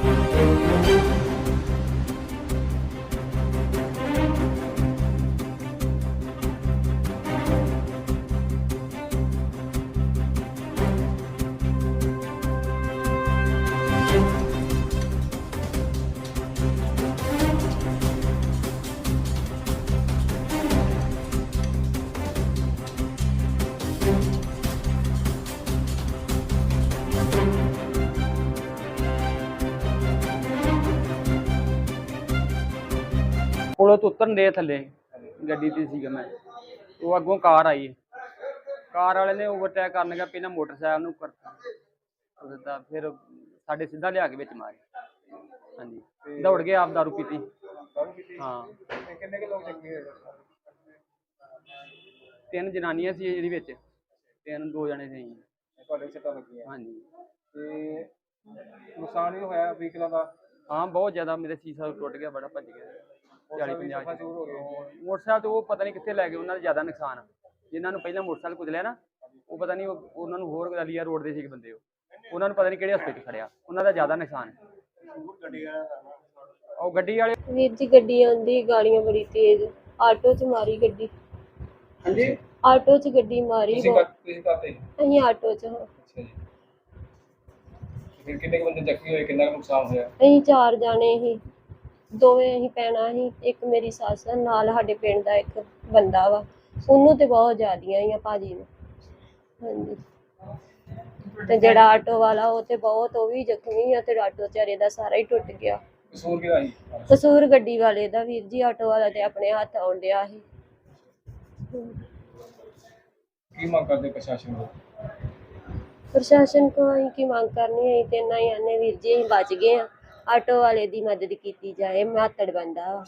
Música ਪੁਲੋਂ ਤੋਂ ਉਤਰਨ ਦੇ ਥੱਲੇ। ਗੱਡੀ ਤੇ ਸੀਗਾ ਮੈਂ। ਉਹ ਅੱਗੋਂ ਕਾਰ ਆਈ। ਕਾਰ ਵਾਲੇ ਨੇ ਓਵਰਟੇਕ ਕਰਨ ਗਿਆ ਪਹਿਲਾਂ ਮੋਟਰਸਾਈਕਲ ਨੂੰ ਕਰਤਾ। ਉਹ ਦਿੱਤਾ ਫਿਰ ਸਾਡੇ ਸਿੱਧਾ ਲਿਆ ਕੇ ਵਿੱਚ ਮਾਰਿਆ। ਹਾਂਜੀ। ਦੌੜ ਕੇ ਆਪ ਦਾਰੂ ਪੀਤੀ। ਹਾਂ। ਤੇ ਕਿੰਨੇ ਕੁ ਲੋਕ ਜ਼ਖਮੀ ਹੋਏ? ਤਿੰਨ ਜਨਾਨੀਆਂ ਸੀ ਇਹਦੇ ਵਿੱਚ। ਤਿੰਨ ਦੋ ਜਣੇ ਸੀ। ਤੁਹਾਡੇ ਸੱਟਾਂ ਲੱਗੀਆਂ ਹਾਂਜੀ। ਤੇ ਨੁਕਸਾਨ ਵੀ ਹੋਇਆ ਵਹੀਕਲਾਂ ਦਾ? ਹਾਂ ਬਹੁਤ ਜ਼ਿਆਦਾ ਮੇਰੇ ਸੀਸਾ ਟੁੱਟ ਗਿਆ ਬੜਾ ਭੱਜ ਗਿਆ। 40 ਵੀ 50 ਚੂਰ ਹੋ ਗਏ ਮੋਟਰਸਾਈਕਲ ਤੇ ਉਹ ਪਤਾ ਨਹੀਂ ਕਿੱਥੇ ਲੈ ਗਏ ਉਹਨਾਂ ਦਾ ਜ਼ਿਆਦਾ ਨੁਕਸਾਨ। ਆ। ਜਿਨ੍ਹਾਂ ਨੂੰ ਪਹਿਲਾਂ ਮੋਟਰਸਾਈਕਲ ਕੁਚਲਿਆ ਨਾ ਉਹ ਪਤਾ ਨਹੀਂ ਉਹ- ਉਹਨਾਂ ਨੂੰ ਹੋਰ ਗਲੀਆ ਰੋਡ ਦੇ ਸੀਗੇ ਬੰਦੇ ਉਹ। ਉਹਨਾਂ ਨੂੰ ਪਤਾ ਨਹੀਂ ਕਿਹੜੇ ਹਸਪਤਾਲ ਖੜਿਆ। ਉਹਨਾਂ ਦਾ ਜ਼ਿਆਦਾ ਨੁਕਸਾਨ ਉਹ ਗੱਡੀ ਵਾਲੇ ਵੀਰ ਜੀ ਗੱਡੀ ਆਉਂਦੀ ਗਾੜੀਆਂ ਬੜੀ ਤੇਜ਼। ਆਟੋ 'ਚ ਮਾਰੀ ਗੱਡੀ। ਹਾਂਜੀ? ਆਟੋ 'ਚ ਗੱਡੀ ਮਾਰੀ ਤੁਸੀਂ ਤੁਸੀਂ ਕਾਤੇ ਅਸੀਂ ਆਟੋ 'ਚ ਹਾਂ। ਅੱਛਾ ਜੀ। ਫਿਰ ਕਿੰਨੇ ਕੁ ਬੰਦੇ ਜ਼ਖਮੀ ਹੋਏ ਕਿੰਨਾ ਨੁਕਸਾਨ ਹੋਇਆ? ਅਸੀਂ ਚਾਰ ਜਾਣੇ ਸੀ ਦੋਵੇਂ ਅਸੀਂ ਪੈਣਾ ਸੀ ਇੱਕ ਮੇਰੀ ਸੱਸ ਆ, ਨਾਲ ਸਾਡੇ ਪਿੰਡ ਦਾ ਇੱਕ ਬੰਦਾ ਵਾ। ਉਹਨੂੰ ਤੇ ਬਹੁਤ ਜ਼ਿਆਦੀਆਂ ਹੀ ਆ ਭਾਜੀ ਨੂੰ। ਹਾਂਜੀ। ਤੇ ਜਿਹੜਾ ਆਟੋ ਵਾਲਾ ਉਹ ਤੇ ਬਹੁਤ ਉਹ ਵੀ ਜ਼ਖਮੀ ਆ ਤੇ ਆਟੋ ਵਿਚਾਰੇ ਦਾ ਸਾਰਾ ਹੀ ਟੁੱਟ ਗਿਆ। ਕਸੂਰ ਕਿਹਦਾ ਸੀ? ਕਸੂਰ ਗੱਡੀ ਵਾਲੇ ਦਾ ਵੀਰ ਜੀ ਆਟੋ ਵਾਲਾ ਤੇ ਆਪਣੇ ਹੱਥ ਆਉਣ ਡਿਆ ਸੀ। ਕੀ ਮੰਗ ਕਰਦੇ ਪ੍ਰਸ਼ਾਸਨ ਨੂੰ ਪ੍ਰਸ਼ਾਸਨ ਕੋਲ ਅਸੀਂ ਕੀ ਮੰਗ ਕਰਨੀ ਹੈ ਤੇ ਨਾ ਹੀ ਆਨੇ ਵੀਰ ਜੀ ਅਸੀਂ ਬਚ ਗਏ ਆ। ਆਟੋ ਵਾਲੇ ਦੀ ਮਦਦ ਕੀਤੀ ਜਾਏ, ਮਾਤੜ ਬੰਦਾ। ਵਾ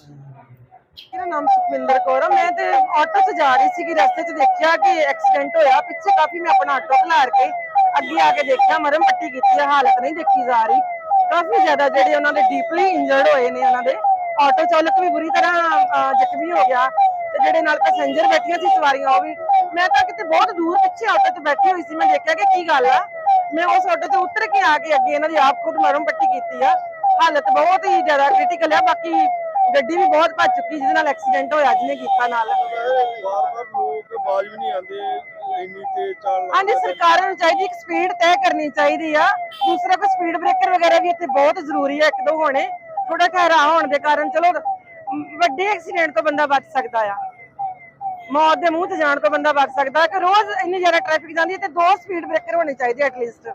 ਮੇਰਾ ਨਾਮ ਸੁਖਵਿੰਦਰ ਕੌਰ ਆ। ਮੈਂ ਤੇ ਆਟੋ 'ਚ ਜਾ ਰਹੀ ਸੀਗੀ, ਰਸਤੇ 'ਚ ਦੇਖਿਆ ਕਿ ਐਕਸੀਡੈਂਟ ਹੋਇਆ। ਪਿੱਛੇ ਕਾਫੀ ਮੈਂ ਆਪਣਾ ਆਟੋ ਖਲਾਰ ਕੇ ਅੱਗੇ ਆ ਕੇ ਦੇਖਿਆ, ਮਰਮ ਪੱਟੀ ਕੀਤੀ ਹੈ ਹਾਲਤ ਨਹੀਂ ਦੇਖੀ ਜਾ ਰਹੀ। ਕਾਫੀ ਜ਼ਿਆਦਾ ਜਿਹੜੇ ਉਹਨਾਂ ਦੇ ਡੀਪਲੀ ਇੰਜਰਡ ਹੋਏ ਨੇ ਉਹਨਾਂ ਦੇ। ਆਟੋ ਚਾਲਕ ਵੀ ਬੁਰੀ ਤਰ੍ਹਾਂ ਜ਼ਖਮੀ ਹੋ ਗਿਆ। ਤੇ ਜਿਹੜੇ ਨਾਲ ਪੈਸੇਂਜਰ ਬੈਠੀਆਂ ਸੀ ਸਵਾਰੀਆਂ, ਉਹ ਵੀ ਮੈਂ ਤਾਂ ਕਿਤੇ ਬਹੁਤ ਦੂਰ ਪਿੱਛੇ ਆਟੋ 'ਚ ਬੈਠੀ ਹੋਈ ਸੀ। ਮੈਂ ਦੇਖਿਆ ਕਿ ਕੀ ਗੱਲ ਆ। ਮੈਂ ਉਸ ਆਟੋ 'ਚ ਉਤਰ ਕੇ ਆ ਕੇ ਅੱਗੇ ਇਹਨਾਂ ਦੀ ਆਪ ਖੁਦ ਮਰਮ ਪੱਟੀ ਕੀਤੀ ਆ। ਹਾਲਤ ਬਹੁਤ ਹੀ ਜ਼ਿਆਦਾ ਕ੍ਰਿਟੀਕਲ ਆ ਬਾਕੀ ਗੱਡੀ ਵੀ ਬਹੁਤ ਭੱਜ ਚੁੱਕੀ ਜਿਹਦੇ ਨਾਲ ਐਕਸੀਡੈਂਟ ਹੋਇਆ ਜਿਹਨੇ ਕੀਤਾ ਨਾਲ। ਵਾਰ-ਵਾਰ ਲੋਕ ਬਾਜ ਵੀ ਨਹੀਂ ਆਉਂਦੇ ਇੰਨੀ ਤੇਜ਼ ਚਾਲ ਨਾਲ। ਹਾਂਜੀ ਸਰਕਾਰਾਂ ਨੂੰ ਚਾਹੀਦੀ ਇੱਕ ਸਪੀਡ ਤੈਅ ਕਰਨੀ ਚਾਹੀਦੀ ਆ। ਦੂਸਰਾ ਕੋਈ ਸਪੀਡ ਬ੍ਰੇਕਰ ਵਗੈਰਾ ਵੀ ਇੱਥੇ ਬਹੁਤ ਜ਼ਰੂਰੀ ਆ ਇੱਕ ਦੋ ਹੋਣੇ। ਥੋੜਾ ਘਹਿਰਾ ਹੋਣ ਦੇ ਕਾਰਨ ਚਲੋ ਵੱਡੇ ਐਕਸੀਡੈਂਟ ਤੋਂ ਬੰਦਾ ਬਚ ਸਕਦਾ ਆ। ਮੌਤ ਦੇ ਮੂੰਹ ਤੇ ਜਾਣ ਤੋਂ ਬੰਦਾ ਬਚ ਸਕਦਾ ਕਿ ਰੋਜ਼ ਇੰਨੀ ਜ਼ਿਆਦਾ ਟ੍ਰੈਫਿਕ ਜਾਂਦੀ ਹੈ ਤੇ ਦੋ ਸਪੀਡ ਬ੍ਰੇਕਰ ਹੋਣੇ ਚਾਹੀਦੇ ਐਟਲੀਸਟ